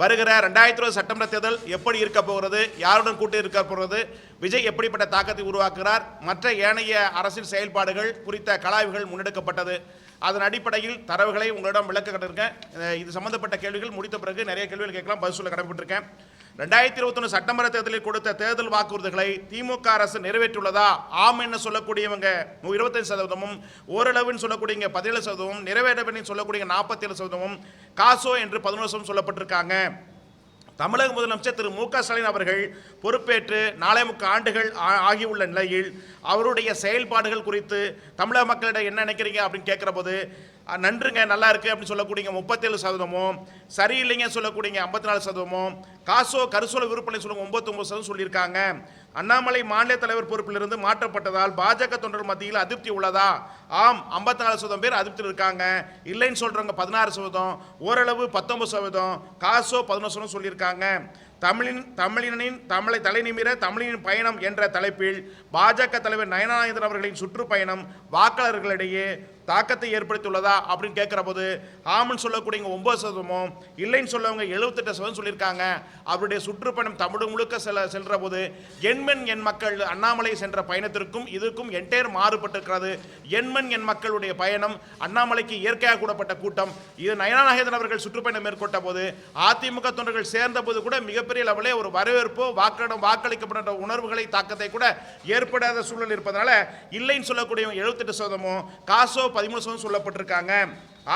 வருகிற ரெண்டாயிரத்தி இருபது சட்டமன்ற தேர்தல் எப்படி இருக்க போகிறது யாருடன் கூட்டு இருக்க போகிறது விஜய் எப்படிப்பட்ட தாக்கத்தை உருவாக்குகிறார் மற்ற ஏனைய அரசின் செயல்பாடுகள் குறித்த கலாய்வுகள் முன்னெடுக்கப்பட்டது. அதன் அடிப்படையில் தரவுகளை உங்களிடம் விளக்க கட்டிருக்கேன். இது சம்பந்தப்பட்ட கேள்விகள் முடித்த பிறகு நிறைய கேள்விகள் கேட்கலாம் பதில் சொல்ல கடமைப்பட்டிருக்கேன். ரெண்டாயிரத்தி இருபத்தொன்று சட்டமன்ற தேர்தலில் கொடுத்த தேர்தல் வாக்குறுதிகளை திமுக அரசு நிறைவேற்றியுள்ளதா? ஆம் என்ன சொல்லக்கூடியவங்க இருபத்தஞ்சு சதவீதமும் ஓரளவுன்னு சொல்லக்கூடியவங்க பதினேழு சதவீதமும் நிறைவேறவில்லை சொல்லக்கூடிய நாற்பத்தேழு சதவீதமும் காசோ என்று பதினோரு சதவீதம் சொல்லப்பட்டிருக்காங்க. தமிழக முதலமைச்சர் திரு மு க ஸ்டாலின் அவர்கள் பொறுப்பேற்று நாலே முக்க ஆண்டுகள் ஆ- ஆகியுள்ள நிலையில் அவருடைய செயல்பாடுகள் குறித்து தமிழக மக்களிடம் என்ன நினைக்கிறீங்க அப்படின்னு கேட்குற போது நன்றுங்க நல்லா இருக்கு அப்படின்னு சொல்லக்கூடியங்க முப்பத்தேழு சதவீதமும் சரியில்லைங்க சொல்லக்கூடியங்க ஐம்பத்தி நாலு சதவீதமும் காசோ கருசோல விற்பனை சொல்லுங்க ஒன்பத்தொம்பது சதவீதம் சொல்லியிருக்காங்க. அண்ணாமலை மாநில தலைவர் பொறுப்பிலிருந்து மாற்றப்பட்டதால் பாஜக தொண்டர் மத்தியில் அதிருப்தி உள்ளதா? ஆம் ஐம்பத்தி நாலு சதவீதம் பேர் அதிருப்தியில் இருக்காங்க. இல்லைன்னு சொல்கிறவங்க பதினாறு சதவீதம் ஓரளவு பத்தொன்பது சதவீதம் காசோ பதினொன்று சதவீதம் சொல்லியிருக்காங்க. தமிழின் தமிழினின் தமிழை தலைநிமிர தமிழின் பயணம் என்ற தலைப்பில் பாஜக தலைவர் நயனானந்தன் அவர்களின் சுற்றுப்பயணம் வாக்காளர்களிடையே தாக்கத்தை ஏற்படுத்தியுள்ளதா அப்படின்னு கேட்குற போது ஆமன் சொல்லக்கூடியவங்க ஒம்பது சதவீதமும் இல்லைன்னு சொல்லவங்க எழுபத்தெட்டு சதவீதம் சொல்லியிருக்காங்க. அவருடைய சுற்றுப்பயணம் தமிழ் முழுக்க செல்ல செல்ற போது எண்மென் என் மக்கள் அண்ணாமலை சென்ற பயணத்திற்கும் இதற்கும் என்டையர் மாறுபட்டிருக்கிறது. எண்மென் என் மக்களுடைய பயணம் அண்ணாமலைக்கு இயற்கையாக கூடப்பட்ட கூட்டம். இது நயனாநாயகன் அவர்கள் சுற்றுப்பயணம் மேற்கொண்ட போது அதிமுக தொண்டர்கள் சேர்ந்த போது கூட மிகப்பெரிய லெவலே ஒரு வரவேற்போ வாக்களிடம் வாக்களிக்கப்பட்ட உணர்வுகளை தாக்கத்தை கூட ஏற்படாத சூழல் இருப்பதனால இல்லைன்னு சொல்லக்கூடியவங்க எழுபத்தெட்டு சதவீதமும் காசோ பதிமூணு சதவீதம் சொல்லப்பட்டிருக்காங்க.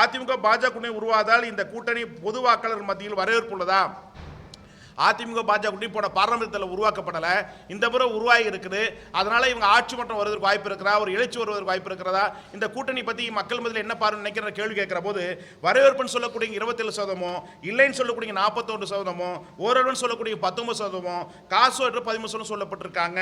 அதிமுக பாஜக கூட்டணி உருவாதால் இந்த கூட்டணி பொது வாக்காளர் மத்தியில் வரவேற்புள்ளதா? அதிமுக பாஜக கூட்டணி போன பாராளுமன்றத்தில் உருவாக்கப்படலை. இந்த முறை உருவாகி இருக்குது. அதனால இவங்க ஆட்சி மன்றம் வருவதற்கு வாய்ப்பு இருக்கிறா ஒரு எழுச்சி வருவதற்கு வாய்ப்பு இருக்கிறதா? இந்த கூட்டணி பற்றி மக்கள் மத்தியில் என்ன பாருன்னு நினைக்கிற கேள்வி கேட்குற போது வரவேற்புன்னு சொல்லக்கூடிய இருபத்தேழு சதவீதமோ இல்லைன்னு சொல்லக்கூடிய நாற்பத்தொன்று சதவீதமோ ஓரளவுன்னு சொல்லக்கூடிய பத்தொன்பது சதவீதமோ காசு என்று பதிமூணு சதவீதம் சொல்லப்பட்டிருக்காங்க.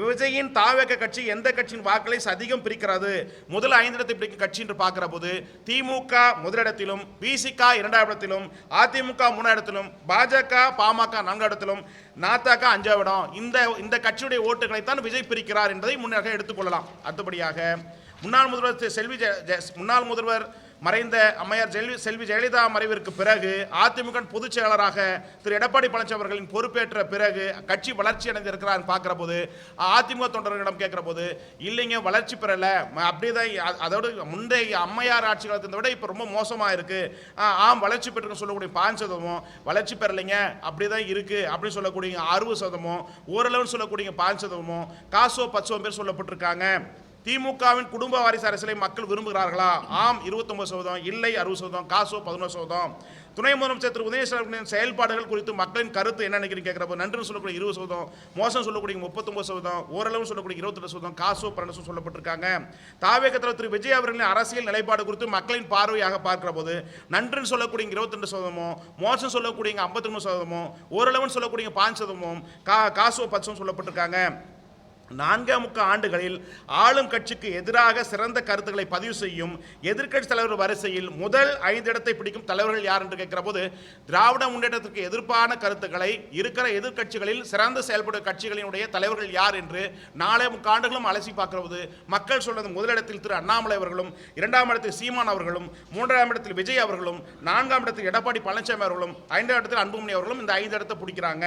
விஜயின் தாவேக கட்சி எந்த கட்சியின் வாக்களை அதிகம் பிரிக்கிறது? முதல் ஐந்து இடத்தை பிடிக்கும் கட்சி என்று பார்க்குற போது திமுக முதலிடத்திலும் பிசிக இரண்டாம் இடத்திலும் அதிமுக மூணாம் இடத்திலும் பாஜக பாமக நான்காம் இடத்திலும் நாத்தாக்க அஞ்சாம் இடம் இந்த இந்த கட்சியுடைய ஓட்டுகளை தான் விஜய் பிரிக்கிறார் என்பதை முன்னாக எடுத்துக்கொள்ளலாம் அடுத்தபடியாக முன்னாள் முதல்வர் செல்வி முன்னாள் முதல்வர் மறைந்த அம்மையார் செல்வி செல்வி ஜெயலலிதா மறைவிற்கு பிறகு அதிமுக பொதுச் செயலாளராக திரு எடப்பாடி பழனிசாமி அவர்களின் பொறுப்பேற்ற பிறகு கட்சி வளர்ச்சி அடைந்திருக்கிறார் பார்க்குற போது அதிமுக தொண்டர்களிடம் கேட்குற போது இல்லைங்க வளர்ச்சி பெறலை. ம- அப்படியே தான் அதோடு முந்தைய அம்மையார் ஆட்சி காலத்தை விட இப்போ ரொம்ப மோசமாக இருக்குது ஆம் வளர்ச்சி பெற்றுன்னு சொல்லக்கூடிய பாஞ்சு சதவீதமும் வளர்ச்சி பெறலைங்க அப்படிதான் தான் இருக்கு அப்படின்னு சொல்லக்கூடிய அறுபது சதவீதமும் ஓரளவுன்னு சொல்லக்கூடிய பாஞ்சு சதவீதமும் காசோ பச்சோ பேர் சொல்லப்பட்டிருக்காங்க. திமுகவின் குடும்ப வாரிசு அரசியலை மக்கள் விரும்புகிறார்களா? ஆம் 29% சதவீதம். இல்லை அறுபது சதவீதம். காசோ பதினோரு சதவீதம். துணை முதலமைச்சர் திரு உதயசூரியனின் செயல்பாடுகள் குறித்து மக்களின் கருத்து என்ன நினைக்கிறீங்க கேட்கிறப்ப நன்றின்னு சொல்லக்கூடிய இருபது சதவீதம் மோசம் சொல்லக்கூடிய முப்பத்தொம்பது சதவீதம் ஓரளவு சொல்லக்கூடிய இருபத்தெட்டு சதவீதம் காசோ பன்னெண்டு சொல்லப்பட்டிருக்காங்க. தாவேகத்தில் திரு விஜய் அவர்களின் அரசியல் நிலைப்பாடு குறித்து மக்களின் பார்வையாக பார்க்கிற போது நன்றுன்னு சொல்லக்கூடிய இருபத்தெண்டு சதவீதமும் மோசம் சொல்லக்கூடிய ஐம்பத்தி மூணு சதவீதமும் ஓரளவுன்னு சொல்லக்கூடிய பாஞ்சு சதவீதமும் கா காசோ பச்சம் சொல்லப்பட்டிருக்காங்க. நான்காம் முக்க ஆண்டுகளில் ஆளும் கட்சிக்கு எதிராக சிறந்த கருத்துக்களை பதிவு செய்யும் எதிர்க்கட்சி தலைவர் வரிசையில் முதல் ஐந்து இடத்தை பிடிக்கும் தலைவர்கள் யார் என்று கேட்கிற போது திராவிட முன்னேற்றத்திற்கு எதிர்ப்பான கருத்துக்களை இருக்கிற எதிர்க்கட்சிகளில் சிறந்து செயல்படும் கட்சிகளினுடைய தலைவர்கள் யார் என்று நாலே முக்காண்டுகளும் அலசி பார்க்கிற போது மக்கள் சொல்வது முதலிடத்தில் திரு அண்ணாமலை அவர்களும் இரண்டாம் இடத்தில் சீமான் அவர்களும் மூன்றாம் இடத்தில் விஜய் அவர்களும் நான்காம் இடத்தில் எடப்பாடி பழனிசாமி அவர்களும் ஐந்தாம் இடத்தில் அன்புமணி அவர்களும் இந்த ஐந்து இடத்தை பிடிக்கிறாங்க.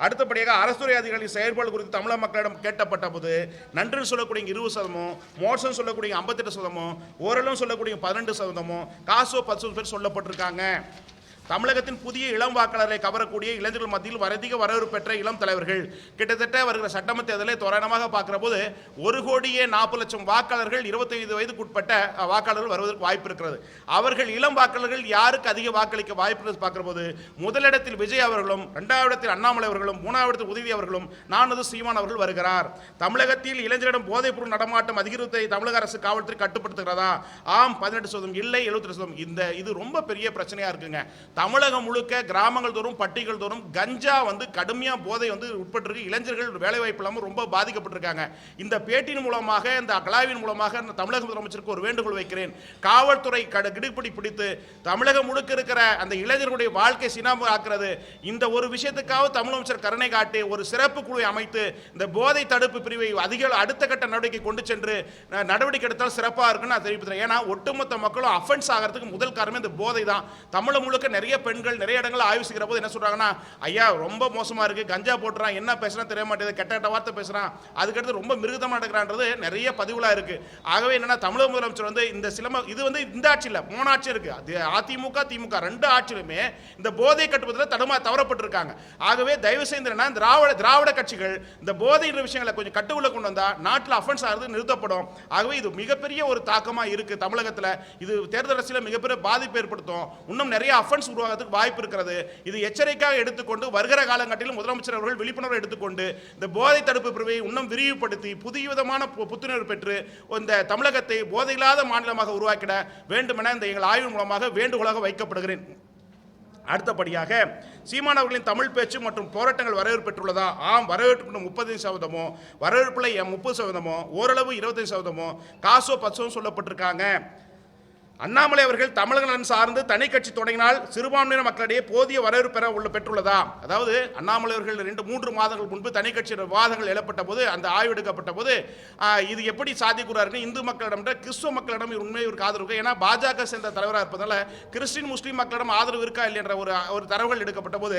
அடுத்தபடியாக அரசுத்துறை அதிகாரிகளின் செயல்பாடு குறித்து தமிழக மக்களிடம் கேட்டப்பட்ட போது நன்றுன்னு சொல்லக்கூடிய இருபது சதமும் மோசம் சொல்லக்கூடிய ஐம்பத்தெட்டு சதமும் ஓரளவு சொல்லக்கூடிய பன்னெண்டு சதமும் காசோ பத்து பேர் சொல்லப்பட்டிருக்காங்க. தமிழகத்தின் புதிய இளம் வாக்காளரை கவரக்கூடிய இளைஞர்கள் மத்தியில் வரதிக வரவேற்பு பெற்ற இளம் தலைவர்கள். கிட்டத்தட்ட வருகிற சட்டமன்ற தேர்தலை தோராயமாக பார்க்குற போது ஒரு கோடியே நாற்பது லட்சம் வாக்காளர்கள் இருபத்தைந்து வயதுக்குட்பட்ட வாக்காளர்கள் வருவதற்கு வாய்ப்பு இருக்கிறது. அவர்கள் இளம் வாக்காளர்கள் யாருக்கு அதிக வாக்களிக்க வாய்ப்பு இருக்கிறது போது முதலிடத்தில் விஜய் அவர்களும் இரண்டாவது இடத்தில் அண்ணாமலை அவர்களும் மூணாவது இடத்தில் உதவி அவர்களும் நானது சீமான் அவர்கள் வருகிறார். தமிழகத்தில் இளைஞரிடம் போதைப்பொருள் நடமாட்டம் அதிகரித்தை தமிழக அரசு காவல்துறை கட்டுப்படுத்துகிறதா? ஆம் பதினெட்டு சதவீதம் இல்லை எழுபத்தி சதவீதம். இந்த இது ரொம்ப பெரிய பிரச்சனையாக இருக்குங்க. தமிழகம் முழுக்க கிராமங்கள் தோறும் பட்டிகள் தோறும் கஞ்சா வந்து கடுமையாக போதை வந்து உட்பட்டிருக்கு. இளைஞர்கள் வேலைவாய்ப்பு இல்லாமல் ரொம்ப பாதிக்கப்பட்டிருக்காங்க. இந்த பேட்டியின் மூலமாக இந்த அகலாவின் மூலமாக இந்த தமிழக முதலமைச்சருக்கு ஒரு வேண்டுகோள் வைக்கிறேன். காவல்துறை கடு கிடுப்பிடி பிடித்து தமிழகம் முழுக்க இருக்கிற அந்த இளைஞர்களுடைய வாழ்க்கை சினாம ஆக்குறது இந்த ஒரு விஷயத்துக்காக தமிழமைச்சர் கருணை காட்டி ஒரு சிறப்பு குழுவை அமைத்து இந்த போதை தடுப்பு பிரிவை அதிக அடுத்த கட்ட நடவடிக்கை கொண்டு சென்று நடவடிக்கை எடுத்தால் சிறப்பாக இருக்குன்னு நான் தெரிவிக்கிறேன் ஏன்னா ஒட்டுமொத்த மக்களும் அஃபென்ஸ் ஆகிறதுக்கு முதல் காரணமே இந்த போதை தான். தமிழகம் முழுக்க நிறைய பெண்கள் நிறைய இடங்களில் ஆய்வு செய்கிற போது என்ன சொல்கிறாங்கன்னா ஐயா ரொம்ப மோசமா இருக்கு. கஞ்சா போட்டுறான். என்ன பேசுறான் தெரிய மாட்டேங்குது. கெட்ட கெட்ட வார்த்தை பேசுறான். அதுக்கடுத்து ரொம்ப மிருகதமாக நடக்கிறான்றது நிறைய பதிவுகளாக இருக்கு. ஆகவே என்னென்னா தமிழக முதலமைச்சர் வந்து இந்த சிலம இது வந்து இந்த ஆட்சியில் மூணு ஆட்சி அது அதிமுக திமுக ரெண்டு ஆட்சியிலுமே இந்த போதை கட்டுப்பதில் தடுமா தவறப்பட்டிருக்காங்க. ஆகவே தயவு செய்து என்னன்னா திராவிட திராவிட கட்சிகள் இந்த போதைன்ற விஷயங்களை கொஞ்சம் கட்டுக்குள்ளே கொண்டு வந்தால் நாட்டில் அஃபென்ஸ் ஆகிறது நிறுத்தப்படும். ஆகவே இது மிகப்பெரிய ஒரு தாக்கமாக இருக்கு தமிழகத்தில். இது தேர்தல் அரசியலில் மிகப்பெரிய பாதிப்பு ஏற்படுத்தும். இன்னும் நிறைய அஃபென்ஸ் உருவாகிறதுக்கு வாய்ப்பு இருக்கிறது. இது எச்சரிக்கையாக எடுத்துக்கொண்டு வருகிற காலகட்டத்தில் முதலமைச்சர் அவர்கள் விழிப்புணர்வு எடுத்துக்கொண்டு இந்த போதை தடுப்பு பிரிவை இன்னும் விரிவுபடுத்தி புதிய விதமான பு- புத்துணர்வு பெற்று இந்த தமிழகத்தை போதையில்லாத மாநிலமாக உருவாக்கிட வேண்டுமென இந்த எங்கள் ஆய்வு மூலமாக வேண்டுகோளாக வைக்கப்படுகிறேன். அடுத்தபடியாக சீமான் அவர்களின் தமிழ் பேச்சு மற்றும் போராட்டங்கள் வரவேற்பு பெற்றுள்ளதா? ஆம் வரவேற்பு முப்பது சதவீதமோ வரவேற்பில் முப்பது சதவீதமோ ஓரளவு இருபத்தஞ்சு சதவீதமோ காசோ பச்சோ சொல்லப்பட்டிருக்காங்க. அண்ணாமலை அவர்கள் தமிழக நலன் சார்ந்து தனி கட்சி தொடங்கினால் சிறுபான்மையின மக்களிடையே போதிய வரவேற்பு பெற உள்ள பெற்றுள்ளதா? அதாவது அண்ணாமலை அவர்கள் ரெண்டு மூன்று மாதங்கள் முன்பு தனி கட்சி விவாதங்கள் எழப்பட்ட போது அந்த ஆய்வு எடுக்கப்பட்ட போது இது எப்படி சாதிக்கிறாருன்னு இந்து மக்களிடம் கிறிஸ்துவ மக்களிடம் உண்மையை ஒரு ஆதரவு இருக்கு. ஏன்னா பாஜக சேர்ந்த தலைவராக இருப்பதால கிறிஸ்டின் முஸ்லீம் மக்களிடம் ஆதரவு இருக்கா இல்லைன்ற ஒரு ஒரு தரவுகள் எடுக்கப்பட்ட போது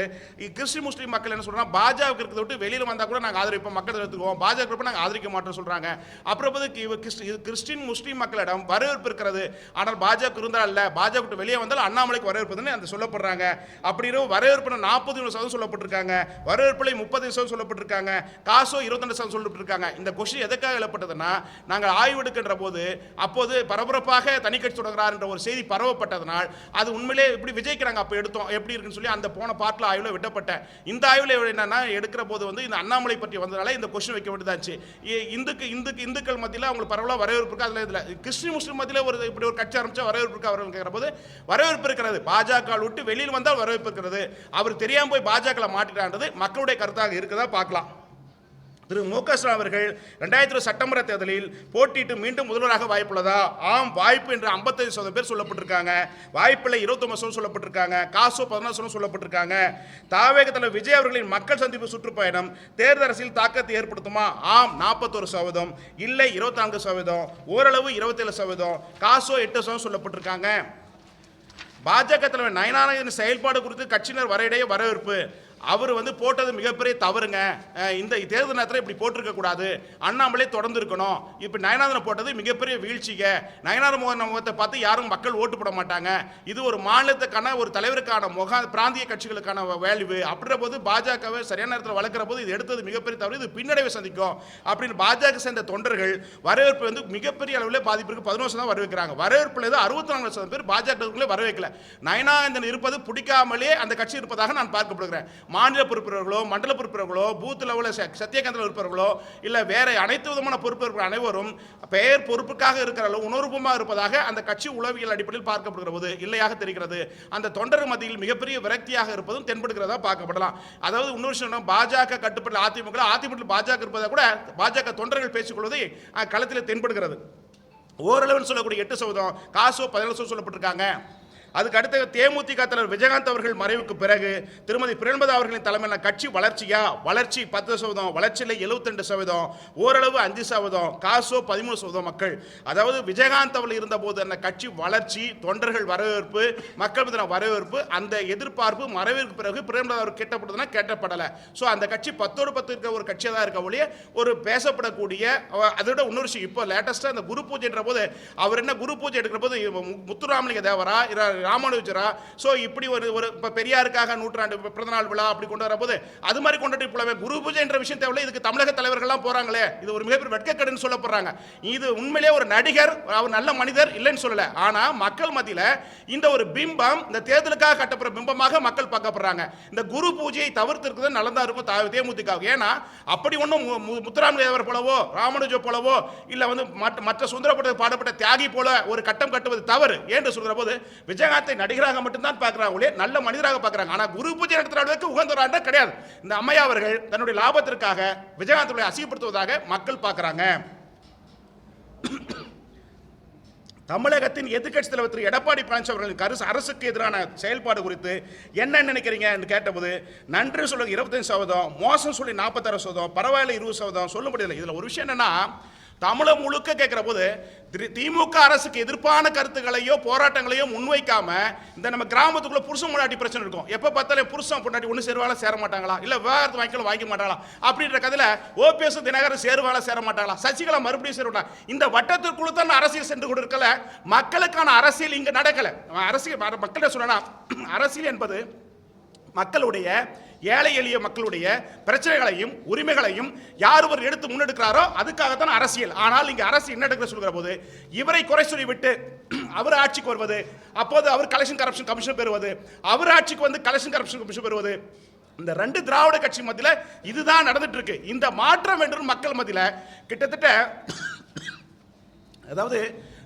கிறிஸ்டின் முஸ்லீம் மக்கள் என்ன சொல்றாங்க பாஜக இருக்கிறத விட்டு வெளியில் வந்தால் கூட நாங்கள் ஆதரிப்போம் மக்கள் எடுத்துக்குவோம் பாஜக நாங்கள் ஆதரிக்க மாட்டோம் சொல்றாங்க. அப்புறம் போது கிறிஸ்டின் முஸ்லீம் மக்களிடம் வரவேற்பு இருக்கிறது. ஆனால் பாஜக இருந்தால் அல்ல பாஜக விட்டு வெளியே வந்தால் அண்ணாமலைக்கு வரவேற்புன்னு அந்த சொல்லப்படுறாங்க. அப்படின்னு வரவேற்பு நாற்பது சதவீதம் சொல்லப்பட்டிருக்காங்க. வரவேற்பிலை முப்பது சதவீதம் சொல்லப்பட்டிருக்காங்க. காசோ இருபத்தெண்டு சதவீதம் சொல்லப்பட்டிருக்காங்க. இந்த கொஷின் எதுக்காக எழுப்பட்டதுன்னா நாங்கள் ஆய்வெடுக்கின்ற போது அப்போது பரபரப்பாக தனி கட்சி தொடங்குறார் என்ற ஒரு செய்தி பரவப்பட்டதனால் அது உண்மையிலே இப்படி விஜய்க்கு அப்போ எடுத்தோம் எப்படி இருக்குன்னு சொல்லி அந்த போன பாட்டில் ஆய்வில் விட்டப்பட்டேன். இந்த ஆய்வில் என்னன்னா எடுக்கிற போது வந்து இந்த அண்ணாமலை பற்றி வந்ததால இந்த கொஸ்டின் வைக்க வேண்டியதாச்சு. இ- இந்துக்கு இந்துக்கு இந்துக்கள் மத்தியில் அவங்களுக்கு பரவலாக வரவேற்பு இருக்கு? அதில் இதில் கிறிஸ்டின் முஸ்லீம் மத்தியில் ஒரு இப்படி ஒரு கட்சி ஆரம்பிச்சா வரவேற்பு இருக்கு அவர்கள் போது வரவேற்பு இருக்கிறது. பாஜக விட்டு வெளியில் வந்தால் வரவேற்பு இருக்கிறது. அவர் தெரியாமல் போய் பாஜக மாட்டிட்டான்றது மக்களுடைய கருத்தாக இருக்குதா பார்க்கலாம். திரு மு க ஸ்டாலின் அவர்கள் ரெண்டாயிரத்தி இருபது சட்டமன்ற தேர்தலில் போட்டியிட்டு மீண்டும் முதல்வராக வாய்ப்புள்ளதா? ஆம் வாய்ப்பு என்று 55% சதவீதம் பேர் சொல்லப்பட்டிருக்காங்க. வாய்ப்பில் இருபத்தொன்பது சதவீதம் சொல்லப்பட்டிருக்காங்க. காசு பதினாறு சதவீதம் சொல்லப்பட்டிருக்காங்க. தாவேக தலைவர் விஜய் அவர்களின் மக்கள் சந்திப்பு சுற்றுப்பயணம் தேர்தல் அரசியல் தாக்கத்தை ஏற்படுத்துமா? ஆம் நாற்பத்தொரு சதவீதம். இல்லை இருபத்தான்கு சதவீதம். ஓரளவு இருபத்தேழு சதவீதம். காசோ எட்டு சதவீதம் சொல்லப்பட்டிருக்காங்க. பாஜக தலைவர் நயனானந்தன் செயல்பாடு குறித்து கட்சியினர் வரையிடையே வரவேற்பு. அவர் வந்து போட்டது மிகப்பெரிய தவறுங்க. இந்த தேர்தல் நேரத்தில் இப்படி போட்டிருக்க கூடாது. அண்ணாமலை தொடர்ந்து இருக்கணும் இப்போ நயனாதனை போட்டது மிகப்பெரிய வீழ்ச்சிங்க. நயனார் மோகன் முகத்தை பார்த்து யாரும் மக்கள் ஓட்டு போட மாட்டாங்க. இது ஒரு மாநிலத்துக்கான ஒரு தலைவருக்கான முக பிராந்திய கட்சிகளுக்கான வேல்யூ அப்படின்ற போது பாஜகவை சரியான நேரத்தில் வளர்க்குற போது இது எடுத்தது மிகப்பெரிய தவறு. இது பின்னடைவை சந்திக்கும். அப்படின்னு பாஜக சேர்ந்த தொண்டர்கள் வரவேற்பு வந்து மிகப்பெரிய அளவில் பாதிப்பிற்கு பதினோரு தான் வரவேற்கிறாங்க. வரவேற்பில் அறுபத்தி நாலு சதவீதம் பேர் பாஜக வரவேற்கல. நயனானந்தன் இருப்பது பிடிக்காமலே அந்த கட்சி இருப்பதாக நான் பார்க்கப்படுகிறேன். மாநில பொறுப்பினர்களோ மண்டல பொறுப்பினர்களோ பூத் லெவலில் சத்தியகாந்தில் இருப்பவர்களோ இல்லை வேற அனைத்து விதமான பொறுப்பினர்கள் அனைவரும் பெயர் பொறுப்புக்காக இருக்கிற அளவு உணர்வுமாக இருப்பதாக அந்த கட்சி உளவியல் அடிப்படையில் பார்க்கப்படுகிறது. இல்லையாக தெரிகிறது. அந்த தொண்டர் மத்தியில் மிகப்பெரிய விரக்தியாக இருப்பதும் தென்படுகிறதா பார்க்கப்படலாம். அதாவது இன்னொரு விஷயம் பாஜக கட்டுப்பட்ட அதிமுக அதிமுக பாஜக இருப்பதை கூட பாஜக தொண்டர்கள் பேசிக்கொள்வதை களத்தில் தென்படுகிறது. ஓரளவுன்னு சொல்லக்கூடிய எட்டு சதவீதம் காசோ பதினேழு சதவீதம் சொல்லப்பட்டிருக்காங்க. அதுக்கு அடுத்த தேமுதிக தலைவர் விஜயகாந்த் அவர்கள் மறைவுக்கு பிறகு திருமதி பிரேமலதா அவர்களின் தலைமையிலான கட்சி வளர்ச்சியா? வளர்ச்சி பத்து சதவீதம் வளர்ச்சியில் 72% சதவீதம் ஓரளவு அஞ்சு சதவீதம் காசோ பதிமூணு சதவீதம் மக்கள். அதாவது விஜயகாந்த் அவர்கள் இருந்தபோது அந்த கட்சி வளர்ச்சி தொண்டர்கள் வரவேற்பு மக்கள் மீதான வரவேற்பு அந்த எதிர்பார்ப்பு மறைவிற்கு பிறகு பிரேமலதா அவர் கேட்டப்படுதுன்னா கேட்டப்படலை. ஸோ அந்த கட்சி பத்தோடு பத்து இருக்க ஒரு கட்சியாக தான் இருக்க ஒழிய ஒரு பேசப்படக்கூடிய அதோட இன்னொரு விஷயம் இப்போ லேட்டஸ்ட்டாக அந்த குரு பூஜைன்ற போது அவர் என்ன குரு பூஜை எடுக்கிற போது முத்துராமலிங்க தேவரா ராமானுஜரா. ஸோ இப்படி ஒரு ஒரு இப்போ பெரியாருக்காக நூற்றாண்டு பி- பிறந்தநாள் விழா அப்படி கொண்டு வரப்போது அது மாதிரி கொண்டுட்டு போலவே குரு பூஜை என்ற விஷயம் தேவையில்லை. இதுக்கு தமிழக தலைவர்கள்லாம் போகிறாங்களே இது ஒரு மிகப்பெரிய வெட்கக்கடுன்னு சொல்லப்படுறாங்க இது உண்மையிலே ஒரு நடிகர் அவர் நல்ல மனிதர் இல்லைன்னு சொல்லலை. ஆனால் மக்கள் மத்தியில் இந்த ஒரு பிம்பம் இந்த தேர்தலுக்காக கட்டப்படுற பிம்பமாக மக்கள் பார்க்கப்படுறாங்க. இந்த குரு பூஜையை தவிர்த்து இருக்கிறது நல்லதா இருக்கும் தா- தேமுதிக ஏன்னா அப்படி ஒன்றும் முத்துராமலிங்கவர் போலவோ ராமானுஜ போலவோ இல்லை வந்து மற்ற மற்ற சுந்தரப்பட்ட பாடப்பட்ட தியாகி போல ஒரு கட்டம் கட்டுவது தவறு. என்று சொல்கிற போது விஜயகாந்தை நடிகராக மட்டும்தான் பார்க்குறாங்க ஒழிய நல்ல மனிதராக பார்க்குறாங்க. ஆனால் குரு பூஜை நடத்துகிற அளவுக்கு உகந்தவராக கிடையாது. இந்த அம்மையா அவர்கள் தன்னுடைய லாபத்திற்காக விஜயகாந்தோட அசிங்கப்படுத்துவதாக மக்கள் பார்க்குறாங்க. தமிழகத்தின் எதிர்க்கட்சி தலைவர் திரு எடப்பாடி பழனிசாமி அவர்களின் கருசு அரசுக்கு எதிரான செயல்பாடு குறித்து என்ன நினைக்கிறீங்க என்று கேட்டபோது நன்றி சொல்லுங்க இருபத்தஞ்சு சதவீதம் மோசம் சொல்லி நாற்பத்தாறு சதவீதம் பரவாயில்ல இருபது சதவீதம் சொல்ல முடியல இதில் ஒரு விஷயம் என்னன்னா தமிழை முழுக்க கேட்குற போது திமுக அரசுக்கு எதிர்ப்பான கருத்துக்களையோ போராட்டங்களையோ முன்வைக்காம இந்த நம்ம கிராமத்துக்குள்ள புருஷன் முன்னாடி பிரச்சனை இருக்கும். எப்போ பார்த்தாலும் புருஷன் பொண்டாட்டி ஒன்று சேருவாலும் சேர மாட்டாங்களா? இல்லை விவகாரத்தை வாங்கிக்கலாம் வாங்கிக்க மாட்டாங்களா அப்படின்ற கதையில் ஓபிஎஸ் தினகரன் சேருவாங்களா சேர மாட்டாங்களா சசிகலா மறுபடியும் சேருவாங்க இந்த வட்டத்திற்குள்ள தான் அரசியல் சென்று கொடுக்கல மக்களுக்கான அரசியல் இங்கே நடக்கலை. அரசியல் மக்கள்கிட்ட சொல்லணும் அரசியல் என்பது மக்களுடைய ஏழை எளிய மக்களுடைய பிரச்சனைகளையும் உரிமைகளையும் யார் ஒருவர் எடுத்து முன்னெடுக்கிறாரோ அதுக்காகத்தான் அரசியல். ஆனால் இங்கே அரசு என்ன எடுக்கிற சொல்கிற போது இவரை குறை சொல்லி விட்டு அவர் ஆட்சிக்கு வருவது அப்போது அவர் கலெக்ஷன் கரப்ஷன் கமிஷன் பெறுவது அவர் ஆட்சிக்கு வந்து கலெக்ஷன் கரப்ஷன் கமிஷன் பெறுவது இந்த ரெண்டு திராவிட கட்சி மத்தியில் இதுதான் நடந்துட்டு இருக்கு இந்த மாற்றம் என்று மக்கள் மத்தியில் கிட்டத்தட்ட அதாவது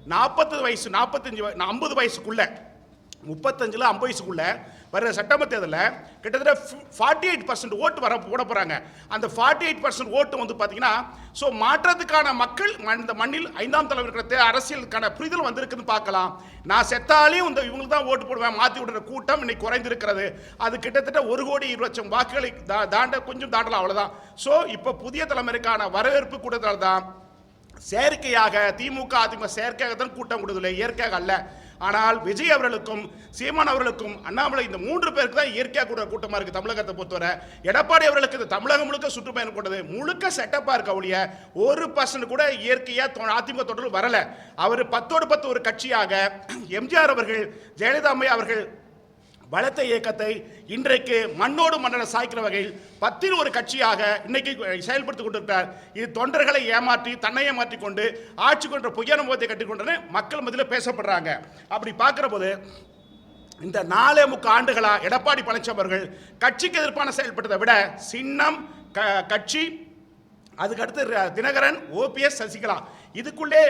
நாற்பது வயசு நாற்பத்தஞ்சு ஐம்பது வயசுக்குள்ள முப்பத்தஞ்சில் ஐம்பது வயசுக்குள்ள வர சட்டமன்ற தேர்தலில் கிட்டத்தட்ட ஃபார்ட்டி எயிட் பர்சன்ட் ஓட்டு வர போட போகிறாங்க அந்த ஃபார்ட்டி எயிட் பர்சன்ட் ஓட்டு வந்து பார்த்தீங்கன்னா ஸோ மாற்றத்துக்கான மக்கள் மண்- இந்த மண்ணில் ஐந்தாம் தலைவர் இருக்கிற அரசியலுக்கான புரிதல் வந்திருக்குன்னு பார்க்கலாம். நான் செத்தாலையும் இந்த இவங்களுக்கு தான் ஓட்டு போடுவேன் மாற்றி விடுற கூட்டம் இன்னைக்கு குறைந்திருக்கிறது. அது கிட்டத்தட்ட ஒரு கோடி இரு லட்சம் வாக்குகளை தா- தாண்ட கொஞ்சம் தாண்டலாம் அவ்வளோதான் ஸோ இப்போ புதிய தலைமுறைக்கான வரவேற்பு கூட்டத்தால் தான் செயற்கையாக திமுக அதிமுக செயற்கையாக தான் கூட்டம் கொடுக்கல இயற்கையாக அல்ல. ஆனால் விஜய் அவர்களுக்கும் சீமான் அவர்களுக்கும் அண்ணாமலை இந்த மூன்று பேருக்கு தான் இயற்கையாக கூட கூட்டமாக இருக்குது தமிழகத்தை பொறுத்தவரை. எடப்பாடி அவர்களுக்கு இந்த தமிழகம் முழுக்க சுற்றுப்பயணம் கொண்டது. முழுக்க செட்டப்பாக இருக்க ஒழிய ஒரு பர்சன்ட் கூட இயற்கையாக தொ- அதிமுக தொடர்பு வரல. அவர் பத்தோடு பத்து ஒரு கட்சியாக எம்ஜிஆர் அவர்கள் ஜெயலலிதா அம்மையா அவர்கள் பலத்த இயக்கத்தை இன்றைக்கு மண்ணோடு மன்னனை சாய்க்கிற வகையில் பத்தில் ஒரு கட்சியாக இன்னைக்கு செயல்படுத்திக் கொண்டிருக்கிறார். இது தொண்டர்களை ஏமாற்றி தன்னை ஏமாற்றி கொண்டு ஆட்சி கொண்ட பொய்யான முகத்தை கட்டிக்கொண்டு மக்கள் மத்தியில் பேசப்படுறாங்க. அப்படி பார்க்குற போது இந்த நாலே முக்க ஆண்டுகளா எடப்பாடி பழனிசாமி அவர்கள் கட்சிக்கு எதிர்ப்பான செயல்பட்டதை விட சின்னம் க- கட்சி அதுக்கடுத்து தினகரன் ஓபிஎஸ் சசிகலா இதுக்குள்ளே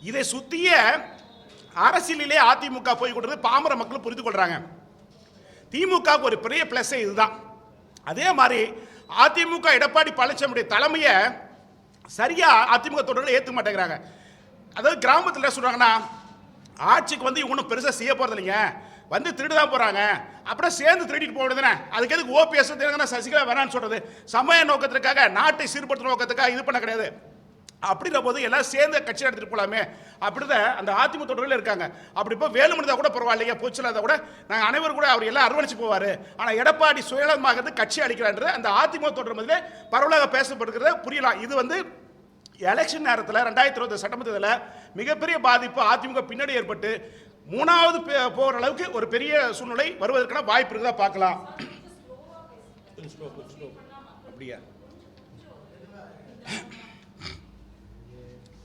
இதை சுத்திய அரசியலிலே அதிமுக போய் கொண்டது பாமர மக்கள் புரிந்து கொள்றாங்க. திமுகவுக்கு ஒரு பெரிய பிளஸ் இதுதான். அதே மாதிரி அதிமுக எடப்பாடி பழனிசாமியுடைய தலைமையை சரியா அதிமுக தொடர்களை ஏற்றுக்க மாட்டேங்கிறாங்க. அதாவது கிராமத்தில் என்ன சொல்றாங்கன்னா ஆட்சிக்கு வந்து இவனும் பெருசாக செய்ய போறது இல்லைங்க. வந்து திருடு தான் போறாங்க. அப்புறம் சேர்ந்து திருடிட்டு போக அதுக்கு எதுக்கு ஓபிஎஸ் சசிகலா வேணான்னு சொல்றது. சமய நோக்கத்திற்காக நாட்டை சீர்படுத்துற நோக்கத்துக்காக இது பண்ண கிடையாது. அப்படின்ற போது எல்லாம் சேர்ந்து கட்சி நடத்திட்டு போலாமே. அப்படிதான் அந்த அதிமுக தொடரில் இருக்காங்க. அப்படி இப்போ வேலுமணி கூட பரவாயில்லையா போச்சுலாத கூட நாங்கள் அனைவரும் கூட அவர் எல்லாம் அரவணைச்சு போவார். ஆனால் எடப்பாடி சுயநலமாக கட்சி அடிக்கிறான்றது அந்த அதிமுக தொடர் மதிலே பரவலாக பேசப்படுகிறது புரியலாம். இது வந்து எலெக்ஷன் நேரத்தில் ரெண்டாயிரத்தி இருபது சட்டமன்ற தேர்தலில் மிகப்பெரிய பாதிப்பு அதிமுக பின்னாடி ஏற்பட்டு மூணாவது பே- போகிற அளவுக்கு ஒரு பெரிய சூழ்நிலை வருவதற்கான வாய்ப்பு இருக்குதா பார்க்கலாம். அப்படியா?